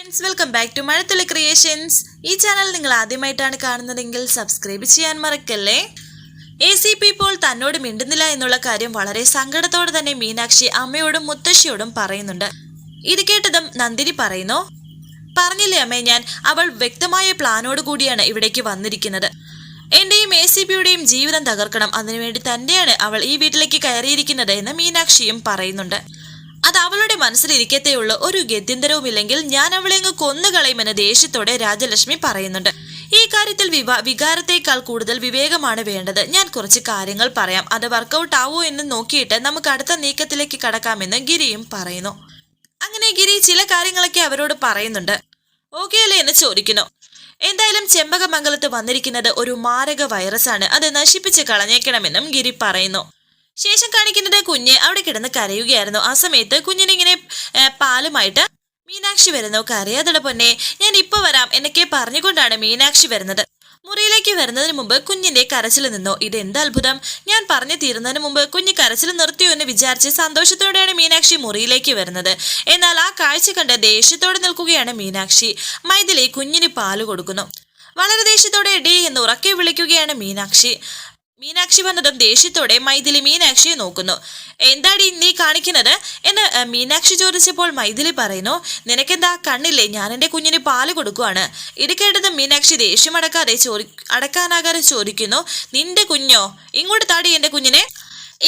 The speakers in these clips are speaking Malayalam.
Friends welcome back to Mazhathulli creations ഈ ചാനൽ നിങ്ങൾ ആദ്യമായിട്ടാണ് കാണുന്നതെങ്കിൽ സബ്സ്ക്രൈബ് ചെയ്യാൻ മറക്കല്ലേ? എ സി പി ഇപ്പോൾ തന്നോട് മിണ്ടുന്നില്ല എന്നുള്ള കാര്യം വളരെ സങ്കടത്തോടെ തന്നെ മീനാക്ഷി അമ്മയോടും മുത്തശ്ശിയോടും പറയുന്നുണ്ട്. ഇത് കേട്ടതും നന്ദിനി പറയുന്നു പറഞ്ഞില്ലേ അമ്മേ ഞാൻ അവൾ വ്യക്തമായ പ്ലാനോട് കൂടിയാണ് ഇവിടേക്ക് വന്നിരിക്കുന്നത്. എന്റെയും എ സി പിയുടെയും ജീവിതം തകർക്കണം. അതിനുവേണ്ടി തന്നെയാണ് അവൾ ഈ വീട്ടിലേക്ക് കയറിയിരിക്കുന്നത് എന്ന് മീനാക്ഷിയും പറയുന്നുണ്ട്. അത് അവളുടെ മനസ്സിലിരിക്കത്തേ ഉള്ളൂ. ഒരു ഗത്യന്തരവുമില്ലെങ്കിൽ ഞാൻ അവളെ അങ്ങ് കൊന്നുകളയുമെന്ന് ദേഷ്യത്തോടെ രാജലക്ഷ്മി പറയുന്നുണ്ട്. ഈ കാര്യത്തിൽ വിവാ വികാരത്തേക്കാൾ കൂടുതൽ വിവേകമാണ് വേണ്ടത്. ഞാൻ കുറച്ച് കാര്യങ്ങൾ പറയാം. അത് വർക്കൗട്ട് ആവോ എന്ന് നോക്കിയിട്ട് നമുക്ക് അടുത്ത നീക്കത്തിലേക്ക് കടക്കാമെന്ന് ഗിരിയും പറയുന്നു. അങ്ങനെ ഗിരി ചില കാര്യങ്ങളൊക്കെ അവരോട് പറയുന്നുണ്ട്. ഓക്കെ അല്ലേ എന്ന് ചോദിക്കുന്നു. എന്തായാലും ചെമ്പകമംഗലത്ത് വന്നിരിക്കുന്നത് ഒരു മാരക വൈറസാണ് അത് നശിപ്പിച്ച് കളഞ്ഞേക്കണമെന്നും ഗിരി പറയുന്നു. ശേഷം കാണിക്കുന്നത് കുഞ്ഞ് അവിടെ കിടന്ന് കരയുകയായിരുന്നു. ആ സമയത്ത് കുഞ്ഞിനിങ്ങനെ പാലുമായിട്ട് മീനാക്ഷി വരുന്നു. കരയാതട പൊന്നെ ഞാൻ ഇപ്പൊ വരാം. എന്നൊക്കെ പറഞ്ഞുകൊണ്ടാണ് മീനാക്ഷി വരുന്നത്. മുറിയിലേക്ക് വരുന്നതിന് മുമ്പ് കുഞ്ഞിന്റെ കരച്ചിൽ നിന്നോ. ഇത് എന്ത് അത്ഭുതം? ഞാൻ പറഞ്ഞു തീരുന്നതിന് മുമ്പ് കുഞ്ഞ് കരച്ചിൽ നിർത്തിയോ എന്ന് വിചാരിച്ച് സന്തോഷത്തോടെയാണ് മീനാക്ഷി മുറിയിലേക്ക് വരുന്നത്. എന്നാൽ ആ കാഴ്ച കണ്ട് ദേഷ്യത്തോടെ നിൽക്കുകയാണ് മീനാക്ഷി. മൈഥിലി കുഞ്ഞിന് പാൽ കൊടുക്കുന്നു. വളരെ ദേഷ്യത്തോടെ ഡി എന്ന് ഉറക്കെ വിളിക്കുകയാണ് മീനാക്ഷി. മീനാക്ഷി വന്നതും ദേഷ്യത്തോടെ മൈഥിലി മീനാക്ഷിയെ നോക്കുന്നു. എന്താടി നീ കാണിക്കുന്നത്? എന്ന് മീനാക്ഷി ചോദിച്ചപ്പോൾ മൈഥിലി പറയുന്നു നിനക്കെന്താ കണ്ണില്ലേ? ഞാൻ എന്റെ കുഞ്ഞിന് പാൽ കൊടുക്കുവാണ്. ഇത് കേട്ടത് മീനാക്ഷി ദേഷ്യം അടക്കാതെ ചോദി അടക്കാനാകാതെ ചോദിക്കുന്നു നിന്റെ കുഞ്ഞോ? ഇങ്ങോട്ട് താടി എന്റെ കുഞ്ഞിനെ.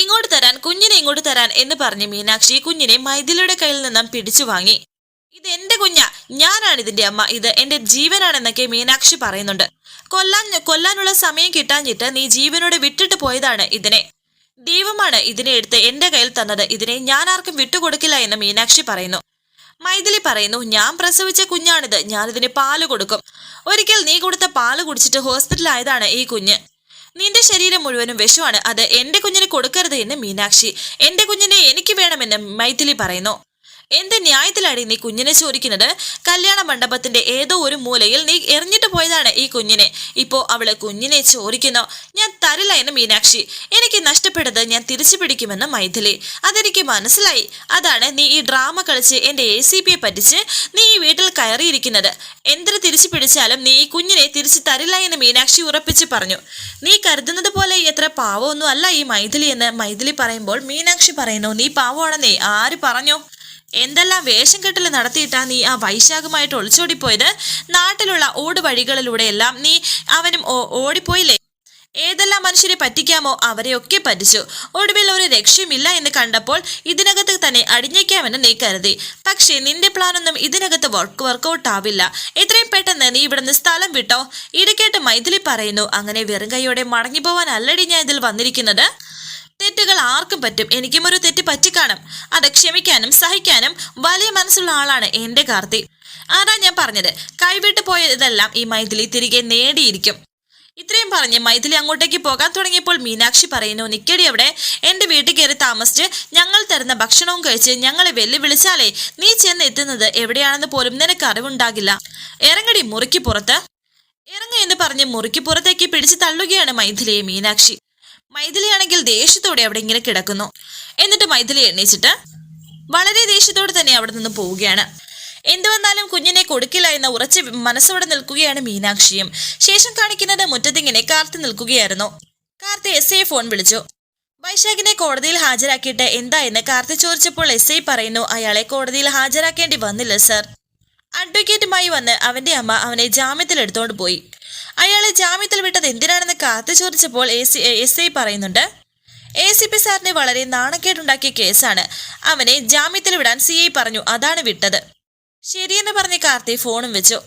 ഇങ്ങോട്ട് തരാൻ കുഞ്ഞിനെ ഇങ്ങോട്ട് തരാൻ എന്ന് പറഞ്ഞ് മീനാക്ഷി കുഞ്ഞിനെ മൈഥിലിയുടെ കയ്യിൽ നിന്നും പിടിച്ചു വാങ്ങി. ഇത് എന്റെ കുഞ്ഞാ. ഞാനാണ് ഇതിന്റെ അമ്മ. ഇത് എന്റെ ജീവനാണെന്നൊക്കെ മീനാക്ഷി പറയുന്നുണ്ട്. കൊല്ലാൻ കൊല്ലാനുള്ള സമയം കിട്ടാഞ്ഞിട്ട് നീ ജീവനോട് വിട്ടിട്ട് പോയതാണ് ഇതിനെ. ദൈവമാണ് ഇതിനെ എടുത്ത് എന്റെ കയ്യിൽ തന്നത്. ഇതിനെ ഞാൻ ആർക്കും വിട്ടുകൊടുക്കില്ല എന്ന് മീനാക്ഷി പറയുന്നു. മൈഥിലി പറയുന്നു ഞാൻ പ്രസവിച്ച കുഞ്ഞാണിത്. ഞാനിതിന് പാൽ കൊടുക്കും. ഒരിക്കൽ നീ കൊടുത്ത പാൽ കുടിച്ചിട്ട് ഹോസ്പിറ്റലായതാണ് ഈ കുഞ്ഞ്. നിന്റെ ശരീരം മുഴുവനും വിഷമാണ് അത് എന്റെ കുഞ്ഞിന് കൊടുക്കരുത് എന്ന് മീനാക്ഷി. എന്റെ കുഞ്ഞിനെ എനിക്ക് വേണമെന്ന് മൈഥിലി പറയുന്നു. എന്ത് ന്യായത്തിലാണ് നീ കുഞ്ഞിനെ ചോദിക്കുന്നത്? കല്യാണ മണ്ഡപത്തിന്റെ ഏതോ ഒരു മൂലയിൽ നീ എറിഞ്ഞിട്ട് പോയതാണ് ഈ കുഞ്ഞിനെ. ഇപ്പോ അവൾ കുഞ്ഞിനെ ചോദിക്കുന്നു. ഞാൻ തരില്ല എന്ന് മീനാക്ഷി. എനിക്ക് നഷ്ടപ്പെട്ടത് ഞാൻ തിരിച്ചു പിടിക്കുമെന്ന് മൈഥിലി. അതെനിക്ക് മനസ്സിലായി. അതാണ് നീ ഈ ഡ്രാമ കളിച്ച് എന്റെ എ സി പിയെ പറ്റിച്ച് നീ ഈ വീട്ടിൽ കയറിയിരിക്കുന്നത്. എന്തിനു തിരിച്ചു പിടിച്ചാലും നീ ഈ കുഞ്ഞിനെ തിരിച്ചു തരില്ല എന്ന് മീനാക്ഷി ഉറപ്പിച്ച് പറഞ്ഞു. നീ കരുതുന്നത് പോലെ എത്ര പാവമൊന്നും അല്ല ഈ മൈഥിലി എന്ന് മൈഥിലി പറയുമ്പോൾ മീനാക്ഷി പറയുന്നു നീ പാവമാണെന്നേ. ആര് പറഞ്ഞു? എന്തെല്ലാം വേഷം കെട്ടൽ നടത്തിയിട്ടാ നീ ആ വൈശാഖമായിട്ട് ഒളിച്ചോടിപ്പോയത്? നാട്ടിലുള്ള ഓട് വഴികളിലൂടെയെല്ലാം നീ അവനും ഓടിപ്പോയില്ലേ? ഏതെല്ലാം മനുഷ്യരെ പറ്റിക്കാമോ അവരെയൊക്കെ പറ്റിച്ചു. ഒടുവിൽ ഒരു രക്ഷയുമില്ല എന്ന് കണ്ടപ്പോൾ ഇതിനകത്ത് തന്നെ അടിഞ്ഞേക്കാമെന്ന് നീ കരുതി. പക്ഷേ നിന്റെ പ്ലാനൊന്നും ഇതിനകത്ത് വർക്ക് വർക്കൗട്ട് ആവില്ല. എത്രയും പെട്ടെന്ന് നീ ഇവിടുന്ന് സ്ഥലം വിട്ടോ? ഇടക്കേട്ട് കേട്ട് മൈഥിലി പറയുന്നു അങ്ങനെ വെറും കൈയോടെ മടങ്ങി പോവാൻ അല്ലടി ഞാൻ ഇതിൽ വന്നിരിക്കുന്നത്. തെറ്റുകൾ ആർക്കും പറ്റും? എനിക്കും ഒരു തെറ്റ് പറ്റിക്കാണും. അത് ക്ഷമിക്കാനും സഹിക്കാനും വലിയ മനസ്സുള്ള ആളാണ് എന്റെ കാർത്തി. അതാ ഞാൻ പറഞ്ഞത്. കൈവിട്ട് പോയതെല്ലാം ഈ മൈഥിലി തിരികെ നേടിയിരിക്കും. ഇത്രയും പറഞ്ഞ് മൈഥിലി അങ്ങോട്ടേക്ക് പോകാൻ തുടങ്ങിയപ്പോൾ മീനാക്ഷി പറയുന്നു നിക്കടി അവിടെ. എന്റെ വീട്ടിൽ കയറി താമസിച്ച് ഞങ്ങൾ തരുന്ന ഭക്ഷണവും കഴിച്ച് ഞങ്ങളെ വെല്ലുവിളിച്ചാലേ നീ ചെന്ന് എത്തുന്നത് എവിടെയാണെന്ന് പോലും നിനക്ക് അറിവുണ്ടാകില്ല. ഇറങ്ങടി മുറിക്ക് പുറത്ത്. ഇറങ്ങ എന്ന് പറഞ്ഞ് മുറിക്ക് പുറത്തേക്ക് പിടിച്ചു തള്ളുകയാണ് മൈഥിലിയെ മീനാക്ഷി. മൈഥിലിയാണെങ്കിൽ ദേഷ്യത്തോടെ അവിടെ ഇങ്ങനെ കിടക്കുന്നു. എന്നിട്ട് മൈഥിലി എണ്ണീച്ചിട്ട് വളരെ ദേഷ്യത്തോടെ തന്നെ അവിടെ നിന്ന് പോവുകയാണ്. എന്തു വന്നാലും കുഞ്ഞിനെ കൊടുക്കില്ല എന്ന ഉറച്ച മനസ്സോടെ നിൽക്കുകയാണ് മീനാക്ഷിയും. ശേഷം കാണിക്കുന്നത് മുറ്റത്തിങ്ങനെ കാർത്തി നിൽക്കുകയായിരുന്നു. കാർത്തി എസ് ഐ ഫോൺ വിളിച്ചു. വൈശാഖിനെ കോടതിയിൽ ഹാജരാക്കിയിട്ട് എന്താ എന്ന് കാർത്തി ചോദിച്ചപ്പോൾ എസ് ഐ പറയുന്നു അയാളെ കോടതിയിൽ ഹാജരാക്കേണ്ടി വന്നില്ല സർ. അഡ്വക്കേറ്റുമായി വന്ന് അവന്റെ അമ്മ അവനെ ജാമ്യത്തിൽ എടുത്തോണ്ട് പോയി. അയാളെ ജാമ്യത്തിൽ വിട്ടത് എന്തിനാണെന്ന് കാത്തു ചോദിച്ചപ്പോൾ എസ് ഐ പറയുന്നുണ്ട്. എ സി പി സാറിന് വളരെ നാണക്കേടുണ്ടാക്കിയ കേസാണ്. അവനെ ജാമ്യത്തിൽ വിടാൻ സി ഐ പറഞ്ഞു അതാണ് വിട്ടത്. ശരിയെന്ന് പറഞ്ഞ് കാർത്തി ഫോണും വെച്ചു.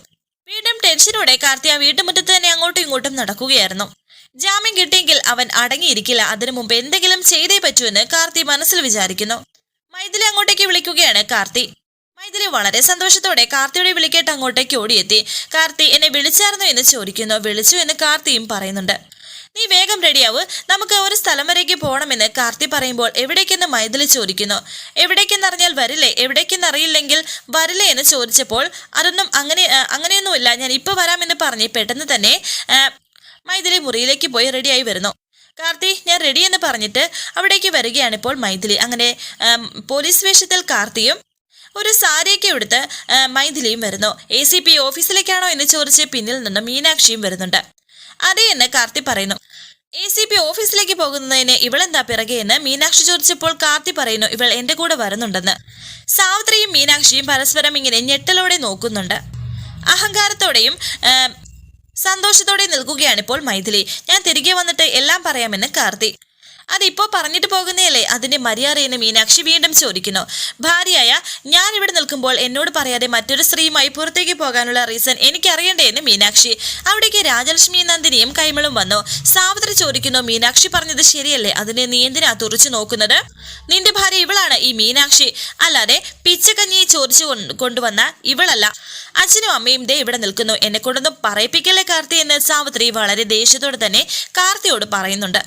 വീണ്ടും ടെൻഷനോടെ കാർത്തി ആ വീട്ടുമുറ്റത്ത് തന്നെ അങ്ങോട്ടും ഇങ്ങോട്ടും നടക്കുകയായിരുന്നു. ജാമ്യം കിട്ടിയെങ്കിൽ അവൻ അടങ്ങിയിരിക്കില്ല. അതിനു മുമ്പ് എന്തെങ്കിലും ചെയ്തേ പറ്റൂ എന്ന് കാർത്തി മനസ്സിൽ വിചാരിക്കുന്നു. മൈഥിലി അങ്ങോട്ടേക്ക് വിളിക്കുകയാണ് കാർത്തി. മൈഥിലി വളരെ സന്തോഷത്തോടെ കാർത്തിയുടെ വിളിക്കേട്ട് അങ്ങോട്ടേക്ക് ഓടിയെത്തി. കാർത്തി എന്നെ വിളിച്ചായിരുന്നു എന്ന് ചോദിക്കുന്നു. വിളിച്ചു എന്ന് കാർത്തിയും പറയുന്നുണ്ട്. നീ വേഗം റെഡിയാവ്. നമുക്ക് ഒരു സ്ഥലം വരേക്ക് പോകണമെന്ന് കാർത്തി പറയുമ്പോൾ എവിടേക്കെന്ന് മൈഥിലി ചോദിക്കുന്നു. എവിടേക്കെന്നറിഞ്ഞാൽ വരില്ലേ? എവിടേക്കെന്നറിയില്ലെങ്കിൽ വരില്ലേ എന്ന് ചോദിച്ചപ്പോൾ അതൊന്നും അങ്ങനെ അങ്ങനെയൊന്നുമില്ല. ഞാൻ ഇപ്പൊ വരാമെന്ന് പറഞ്ഞ് പെട്ടെന്ന് തന്നെ മൈഥിലി മുറിയിലേക്ക് പോയി റെഡിയായി വരുന്നു. കാർത്തി ഞാൻ റെഡി എന്ന് പറഞ്ഞിട്ട് അവിടേക്ക് വരികയാണ് ഇപ്പോൾ മൈഥിലി. അങ്ങനെ പോലീസ് വേഷത്തിൽ കാർത്തിയും ഒരു സാരിയൊക്കെ എടുത്ത് മൈഥിലിയും വരുന്നു. എ സി പി ഓഫീസിലേക്കാണോ എന്ന് ചോദിച്ച് പിന്നിൽ നിന്ന് മീനാക്ഷിയും വരുന്നുണ്ട്. അതെ എന്ന് കാർത്തി പറയുന്നു. എ സി പി ഓഫീസിലേക്ക് പോകുന്നതിന് ഇവളെന്താ പിറകെ എന്ന് മീനാക്ഷി ചോദിച്ചപ്പോൾ കാർത്തി പറയുന്നു ഇവൾ എന്റെ കൂടെ വരുന്നുണ്ടെന്ന്. സാവിത്രിയും മീനാക്ഷിയും പരസ്പരം ഇങ്ങനെ ഞെട്ടലോടെ നോക്കുന്നുണ്ട്. അഹങ്കാരത്തോടെയും സന്തോഷത്തോടെ നിൽക്കുകയാണിപ്പോൾ മൈഥിലി. ഞാൻ തിരികെ വന്നിട്ട് എല്ലാം പറയാമെന്ന് കാർത്തി. അതിപ്പോ പറഞ്ഞിട്ട് പോകുന്നതല്ലേ അതിന്റെ മര്യാദയെന്ന് മീനാക്ഷി വീണ്ടും ചോദിക്കുന്നു. ഭാര്യയായ ഞാൻ ഇവിടെ നിൽക്കുമ്പോൾ എന്നോട് പറയാതെ മറ്റൊരു സ്ത്രീയുമായി പുറത്തേക്ക് പോകാനുള്ള റീസൺ എനിക്കറിയണ്ടേ എന്ന് മീനാക്ഷി. അവിടേക്ക് രാജലക്ഷ്മി നന്ദിനിയും കൈമളും വന്നു. സാവിത്രി ചോദിക്കുന്നു മീനാക്ഷി പറഞ്ഞത് ശരിയല്ലേ? അതിനെ നീ എന്തിനാ തുറച്ചു നോക്കുന്നത്? നിന്റെ ഭാര്യ ഇവളാണ് ഈ മീനാക്ഷി. അല്ലാതെ പിച്ചക്കഞ്ഞി ചോദിച്ചു കൊണ്ടുവന്ന ഇവളല്ല. അച്ഛനും അമ്മയും ദേ ഇവിടെ നിൽക്കുന്നു. എന്നെ കൊണ്ടൊന്നും പറയിപ്പിക്കല്ലേ കാർത്തി? എന്ന് സാവിത്രി വളരെ ദേഷ്യത്തോടെ തന്നെ കാർത്തിയോട് പറയുന്നുണ്ട്.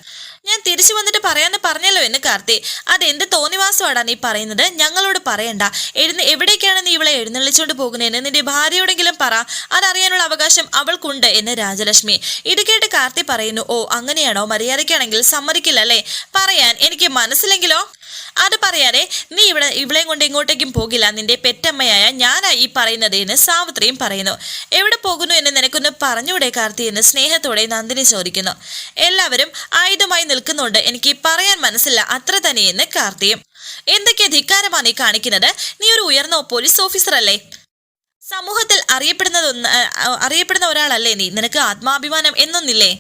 ഞാൻ തിരിച്ചു വന്നിട്ട് പറയാന്ന് പറഞ്ഞല്ലോ എന്ന് കാർത്തി. അത് എന്ത് തോന്നിവാസമാടാ നീ പറയുന്നത്? ഞങ്ങളോട് പറയണ്ട. എഴുന്ന എവിടേക്കാണ് നീ ഇവളെ എഴുന്നള്ളിച്ചുകൊണ്ട് പോകുന്നതെന്ന്? നിന്റെ ഭാര്യയോടെങ്കിലും പറ. അതറിയാനുള്ള അവകാശം അവൾക്കുണ്ട് എന്ന് രാജലക്ഷ്മി. ഇത് കേട്ട് കാർത്തി പറയുന്നു ഓ അങ്ങനെയാണോ? മര്യാദയ്ക്കാണെങ്കിൽ സമ്മതിക്കില്ല അല്ലേ പറയാൻ എനിക്ക് മനസ്സിലെങ്കിലോ അത് പറയാതെ നീ ഇവിടെ ഇവളെയും കൊണ്ട് ഇങ്ങോട്ടേക്കും പോകില്ല. നിന്റെ പെറ്റമ്മയായ ഞാനാ ഈ പറയുന്നത് എന്ന് സാവിത്രിയും പറയുന്നു. എവിടെ പോകുന്നു എന്ന് നിനക്കൊന്ന് പറഞ്ഞൂടെ കാർത്തി? എന്ന് സ്നേഹത്തോടെ നന്ദിനി ചോദിക്കുന്നു. എല്ലാവരും ആയുധമായി നിൽക്കുന്നുണ്ട്. എനിക്ക് പറയാൻ മനസ്സില്ല. അത്ര തന്നെയെന്ന് കാർത്തിയും. എന്തൊക്കെ ധിക്കാരമാണ് നീ കാണിക്കുന്നത്? നീ ഒരു ഉയർന്ന പോലീസ് ഓഫീസർ അല്ലേ? സമൂഹത്തിൽ അറിയപ്പെടുന്നതൊന്ന് അറിയപ്പെടുന്ന ഒരാളല്ലേ നീ? നിനക്ക് ആത്മാഭിമാനം എന്നൊന്നില്ലേ?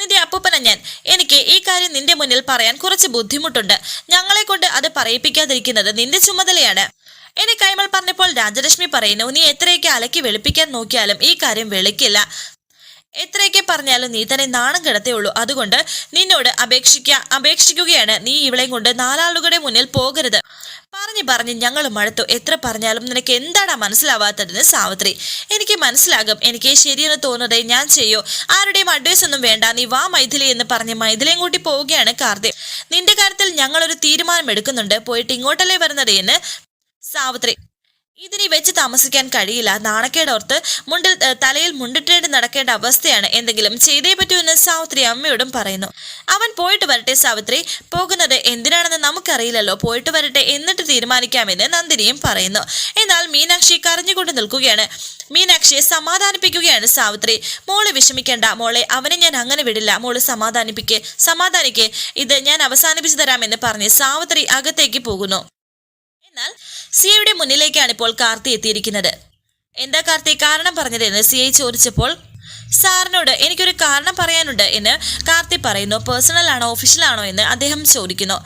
നിന്റെ അപ്പൂപ്പന ഞാൻ. എനിക്ക് ഈ കാര്യം നിന്റെ മുന്നിൽ പറയാൻ കുറച്ച് ബുദ്ധിമുട്ടുണ്ട്. ഞങ്ങളെ കൊണ്ട് അത് പറയിപ്പിക്കാതിരിക്കുന്നത് നിന്റെ ചുമതലയാണ്. എന്നെ കൈമൾ പറഞ്ഞപ്പോൾ രാജലക്ഷ്മി പറയുന്നു നീ എത്രയൊക്കെ അലക്കി വെളുപ്പിക്കാൻ നോക്കിയാലും ഈ കാര്യം വെളുക്കില്ല. എത്രയൊക്കെ പറഞ്ഞാലും നീ തന്നെ നാണം കിടത്തേ ഉള്ളൂ. അതുകൊണ്ട് നിന്നോട് അപേക്ഷിക്ക അപേക്ഷിക്കുകയാണ്. നീ ഇവളെയും കൊണ്ട് നാലാളുകളുടെ മുന്നിൽ പോകരുത്. പറഞ്ഞു പറഞ്ഞ് ഞങ്ങൾ മടുത്തു. എത്ര പറഞ്ഞാലും നിനക്ക് എന്താടാ മനസ്സിലാവാത്തതെന്ന് സാവിത്രി. എനിക്ക് മനസ്സിലാകും. എനിക്ക് ശരിയെന്ന് തോന്നുന്നതേ ഞാൻ ചെയ്യോ? ആരുടെയും അഡ്വൈസ് ഒന്നും വേണ്ട. നീ വാ മൈഥിലി എന്ന് പറഞ്ഞ് മൈഥിലിയും കൂട്ടി പോവുകയാണ് കാർത്തി. നിന്റെ കാര്യത്തിൽ ഞങ്ങളൊരു തീരുമാനം എടുക്കുന്നുണ്ട് പോയിട്ട് ഇങ്ങോട്ടല്ലേ വരുന്നത് എന്ന് സാവിത്രി. ഇതിനി വെച്ച് താമസിക്കാൻ കഴിയില്ല. നാണക്കേടോർത്ത് മുണ്ടിൽ തലയിൽ മുണ്ടിട്ടേണ്ടി നടക്കേണ്ട അവസ്ഥയാണ് എന്തെങ്കിലും ചെയ്തേ പറ്റൂ എന്ന് സാവിത്രി അമ്മയോടും പറയുന്നു. അവൻ പോയിട്ട് വരട്ടെ സാവിത്രി. പോകുന്നത് എന്തിനാണെന്ന് നമുക്കറിയില്ലല്ലോ. പോയിട്ട് വരട്ടെ എന്നിട്ട് തീരുമാനിക്കാമെന്ന് നന്ദിനിയും പറയുന്നു. എന്നാൽ മീനാക്ഷി കരഞ്ഞുകൊണ്ട് നിൽക്കുകയാണ്. മീനാക്ഷിയെ സമാധാനിപ്പിക്കുകയാണ് സാവിത്രി. മോളെ വിഷമിക്കേണ്ട. മോളെ അവനെ ഞാൻ അങ്ങനെ വിടില്ല. മോൾ സമാധാനിപ്പിക്കേ സമാധാനിക്കേ. ഇത് ഞാൻ അവസാനിപ്പിച്ചു തരാമെന്ന് പറഞ്ഞ് സാവിത്രി അകത്തേക്ക് പോകുന്നു. എന്നാൽ സിയയുടെ മുന്നിലേക്കാണ് ഇപ്പോൾ കാർത്തി എത്തിയിരിക്കുന്നത്. എന്താ കാർത്തി കാരണം പറഞ്ഞതെന്ന് ഐ ചോദിച്ചപ്പോൾ സാറിനോട് എനിക്കൊരു കാരണം പറയാനുണ്ട് എന്ന് കാർത്തി പറയുന്നു. പേഴ്സണൽ ആണോ ഒഫീഷ്യൽ ആണോ എന്ന് അദ്ദേഹം ചോദിക്കുന്നു.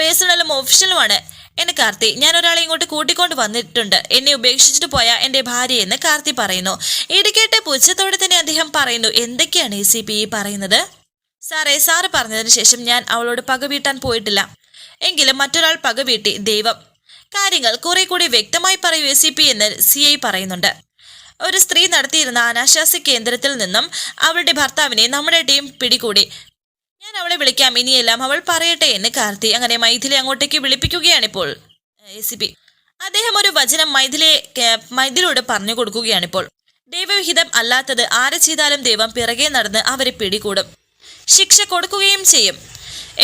പേഴ്സണലും ഒഫീഷ്യലുമാണ് എന്നെ കാർത്തി ഞാൻ ഒരാളെ ഇങ്ങോട്ട് കൂട്ടിക്കൊണ്ട് വന്നിട്ടുണ്ട്. എന്നെ ഉപേക്ഷിച്ചിട്ട് പോയ എന്റെ ഭാര്യ എന്ന് കാർത്തി പറയുന്നു. ഇടുക്കേട്ട് പുച്ഛത്തോടെ തന്നെ അദ്ദേഹം പറയുന്നു എന്തൊക്കെയാണ് എ സി പി ഈ പറയുന്നത്? സാറേ സാറ് പറഞ്ഞതിന് ശേഷം ഞാൻ അവളോട് പകവീട്ടാൻ പോയിട്ടില്ല. എങ്കിലും മറ്റൊരാൾ പകവീട്ടി. ദൈവം കാര്യങ്ങൾ കുറെ കൂടി വ്യക്തമായി പറയൂ എസ് എന്ന് സി ഐ പറയുന്നുണ്ട്. ഒരു സ്ത്രീ നടത്തിയിരുന്ന അനാശാസ്യ കേന്ദ്രത്തിൽ നിന്നും അവളുടെ ഭർത്താവിനെ നമ്മുടെ ടീം പിടികൂടി. ഞാൻ അവളെ വിളിക്കാം ഇനിയെല്ലാം അവൾ പറയട്ടെ എന്ന് കാർത്തി അങ്ങനെ മൈഥിലി അങ്ങോട്ടേക്ക് വിളിപ്പിക്കുകയാണിപ്പോൾ എ സി പി അദ്ദേഹം ഒരു വചനം മൈഥിലെ മൈഥിലോട് പറഞ്ഞു കൊടുക്കുകയാണിപ്പോൾ ദൈവവിഹിതം അല്ലാത്തത് ആരെ ചെയ്താലും ദൈവം പിറകെ നടന്ന് അവരെ പിടികൂടും. ശിക്ഷ കൊടുക്കുകയും ചെയ്യും.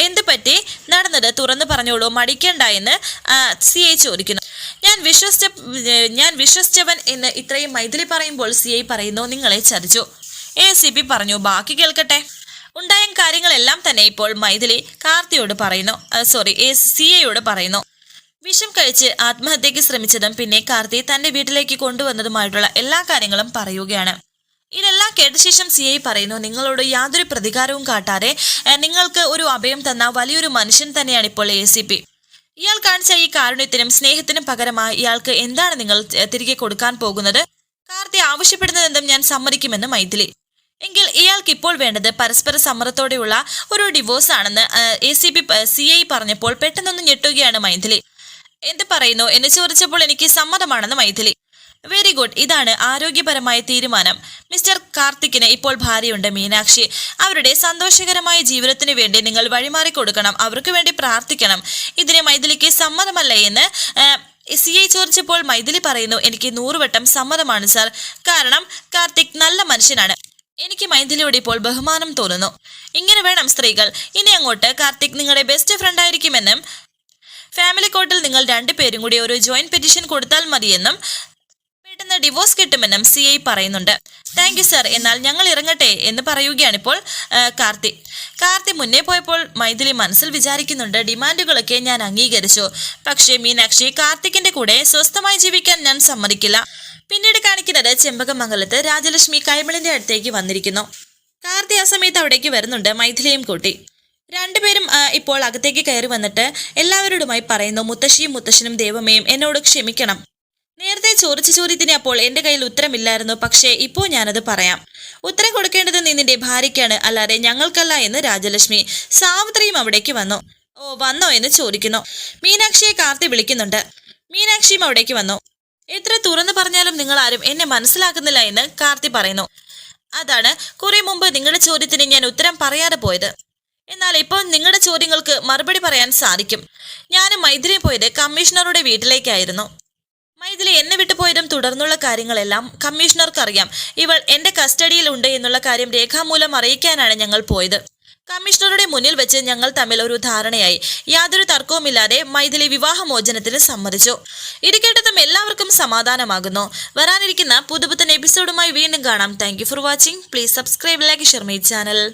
എന്ത് പറ്റി നടന്നത് തുറന്നു പറഞ്ഞോളൂ മടിക്കണ്ട എന്ന് സി ഐ ചോദിക്കുന്നു. ഞാൻ വിശ്വസിച്ച ഞാൻ വിശ്വസിച്ചവൻ എന്ന് ഇത്രയും മൈഥിലി പറയുമ്പോൾ സി ഐ പറയുന്നു നിങ്ങളെ ചതിച്ചു. എ സി പി പറഞ്ഞു ബാക്കി കേൾക്കട്ടെ. ഉണ്ടായ കാര്യങ്ങളെല്ലാം തന്നെ ഇപ്പോൾ മൈഥിലി കാർത്തിയോട് പറയുന്നു സോറി എ സി ഐയോട് പറയുന്നു. വിഷം കഴിച്ച് ആത്മഹത്യക്ക് ശ്രമിച്ചതും പിന്നെ കാർത്തി തന്റെ വീട്ടിലേക്ക് കൊണ്ടുവന്നതുമായിട്ടുള്ള എല്ലാ കാര്യങ്ങളും പറയുകയാണ്. ഇതെല്ലാം കേട്ട ശേഷം സി ഐ പറയുന്നു നിങ്ങളോട് യാതൊരു പ്രതികാരവും കാട്ടാതെ നിങ്ങൾക്ക് ഒരു അഭയം തന്ന വലിയൊരു മനുഷ്യൻ തന്നെയാണ് ഇപ്പോൾ എ സി പി ഇയാൾ കാണിച്ച ഈ കാരുണ്യത്തിനും സ്നേഹത്തിനും പകരമായി ഇയാൾക്ക് എന്താണ് നിങ്ങൾ തിരികെ കൊടുക്കാൻ പോകുന്നത്? കാർത്തി ആവശ്യപ്പെടുന്നതെന്തും ഞാൻ സമ്മതിക്കുമെന്ന് മൈഥിലി. എങ്കിൽ ഇയാൾക്ക് ഇപ്പോൾ വേണ്ടത് പരസ്പര സമ്മതത്തോടെയുള്ള ഒരു ഡിവോഴ്സ് ആണെന്ന് A C P C I പറഞ്ഞപ്പോൾ പെട്ടെന്നൊന്ന് ഞെട്ടുകയാണ് മൈഥിലി. എന്ത് പറയുന്നു? എന്ന് ചോദിച്ചപ്പോൾ എനിക്ക് സമ്മതമാണെന്ന് മൈഥിലി. വെരി ഗുഡ് ഇതാണ് ആരോഗ്യപരമായ തീരുമാനം. മിസ്റ്റർ കാർത്തിക്കിന് ഇപ്പോൾ ഭാര്യയുണ്ട് മീനാക്ഷി. അവരുടെ സന്തോഷകരമായ ജീവിതത്തിന് വേണ്ടി നിങ്ങൾ വഴിമാറി കൊടുക്കണം. അവർക്ക് വേണ്ടി പ്രാർത്ഥിക്കണം. ഇതിന് മൈഥിലിക്ക് സമ്മതമല്ല എന്ന് സി ഐ ചോദിച്ചപ്പോൾ മൈഥിലി പറയുന്നു. എനിക്ക് നൂറുവട്ടം സമ്മതമാണ് സാർ. കാരണം കാർത്തിക് നല്ല മനുഷ്യനാണ്. എനിക്ക് മൈഥിലിയോട് ഇപ്പോൾ ബഹുമാനം തോന്നുന്നു. ഇങ്ങനെ വേണം സ്ത്രീകൾ. ഇനി അങ്ങോട്ട് കാർത്തിക് നിങ്ങളുടെ ബെസ്റ്റ് ഫ്രണ്ട് ആയിരിക്കുമെന്നും ഫാമിലി കോർട്ടിൽ നിങ്ങൾ രണ്ടുപേരും കൂടി ഒരു ജോയിന്റ് പെറ്റീഷൻ കൊടുത്താൽ മതിയെന്നും പെട്ടെന്ന് ഡിവോഴ്സ് കിട്ടുമെന്നും സി ഐ പറയുന്നുണ്ട്. താങ്ക് യു സർ എന്നാൽ ഞങ്ങൾ ഇറങ്ങട്ടെ എന്ന് പറയുകയാണിപ്പോൾ കാർത്തി. കാർത്തി മുന്നേ പോയപ്പോൾ മൈഥിലി മനസ്സിൽ വിചാരിക്കുന്നുണ്ട് ഡിമാൻഡുകളൊക്കെ ഞാൻ അംഗീകരിച്ചു. പക്ഷേ മീനാക്ഷി കാർത്തിക്കിന്റെ കൂടെ സ്വസ്ഥമായി ജീവിക്കാൻ ഞാൻ സമ്മതിക്കില്ല. പിന്നീട് കാണിക്കുന്നത് ചെമ്പകമംഗലത്ത് രാജലക്ഷ്മി കൈമളിന്റെ അടുത്തേക്ക് വന്നിരിക്കുന്നു. കാർത്തി ആ സമയത്ത് അവിടേക്ക് വരുന്നുണ്ട് മൈഥിലിയും കൂട്ടി. രണ്ടുപേരും ഇപ്പോൾ അകത്തേക്ക് കയറി വന്നിട്ട് എല്ലാവരോടുമായി പറയുന്നു മുത്തശ്ശിയും മുത്തശ്ശനും ദേവമ്മയും എന്നോട് ക്ഷമിക്കണം. നേരത്തെ ചോദിച്ച ചോദ്യത്തിന് അപ്പോൾ എന്റെ കയ്യിൽ ഉത്തരമില്ലായിരുന്നു. പക്ഷേ ഇപ്പോൾ ഞാനത് പറയാം. ഉത്തരം കൊടുക്കേണ്ടത് നിന്നിന്റെ നിന്റെ ഭാര്യയ്ക്കാണ്. അല്ലാതെ ഞങ്ങൾക്കല്ല എന്ന് രാജലക്ഷ്മി സാവിത്രിയും അവിടേക്ക് വന്നു. ഓ വന്നോ എന്ന് ചോദിക്കുന്നു. മീനാക്ഷിയെ കാർത്തി വിളിക്കുന്നുണ്ട്. മീനാക്ഷിയും അവിടേക്ക് വന്നു. എത്ര തുറന്നു പറഞ്ഞാലും നിങ്ങൾ ആരും എന്നെ മനസ്സിലാക്കുന്നില്ല എന്ന് കാർത്തി പറയുന്നു. അതാണ് കുറെ മുമ്പ് നിങ്ങളുടെ ചോദ്യത്തിന് ഞാൻ ഉത്തരം പറയാതെ പോയത്. എന്നാൽ ഇപ്പോൾ നിങ്ങളുടെ ചോദ്യങ്ങൾക്ക് മറുപടി പറയാൻ സാധിക്കും. ഞാനും മൈത്രി പോയത് കമ്മീഷണറുടെ വീട്ടിലേക്കായിരുന്നു. മൈഥിലി എന്നെ വിട്ടു പോയതും തുടർന്നുള്ള കാര്യങ്ങളെല്ലാം കമ്മീഷണർക്ക് അറിയാം ഇവൾ എന്റെ കസ്റ്റഡിയിൽ ഉണ്ട് എന്നുള്ള കാര്യം രേഖാമൂലം അറിയിക്കാനാണ് ഞങ്ങൾ പോയത്. കമ്മീഷണറുടെ മുന്നിൽ വെച്ച് ഞങ്ങൾ തമ്മിൽ ഒരു ധാരണയായി. യാതൊരു തർക്കവുമില്ലാതെ മൈഥിലി വിവാഹമോചനത്തിന് സമ്മതിച്ചു. ഇത് കേട്ടതും എല്ലാവർക്കും സമാധാനമാകുന്നു. വരാനിരിക്കുന്ന പുതുപുത്തൻ എപ്പിസോഡുമായി വീണ്ടും കാണാം. Thank for watching please subscribe like share channel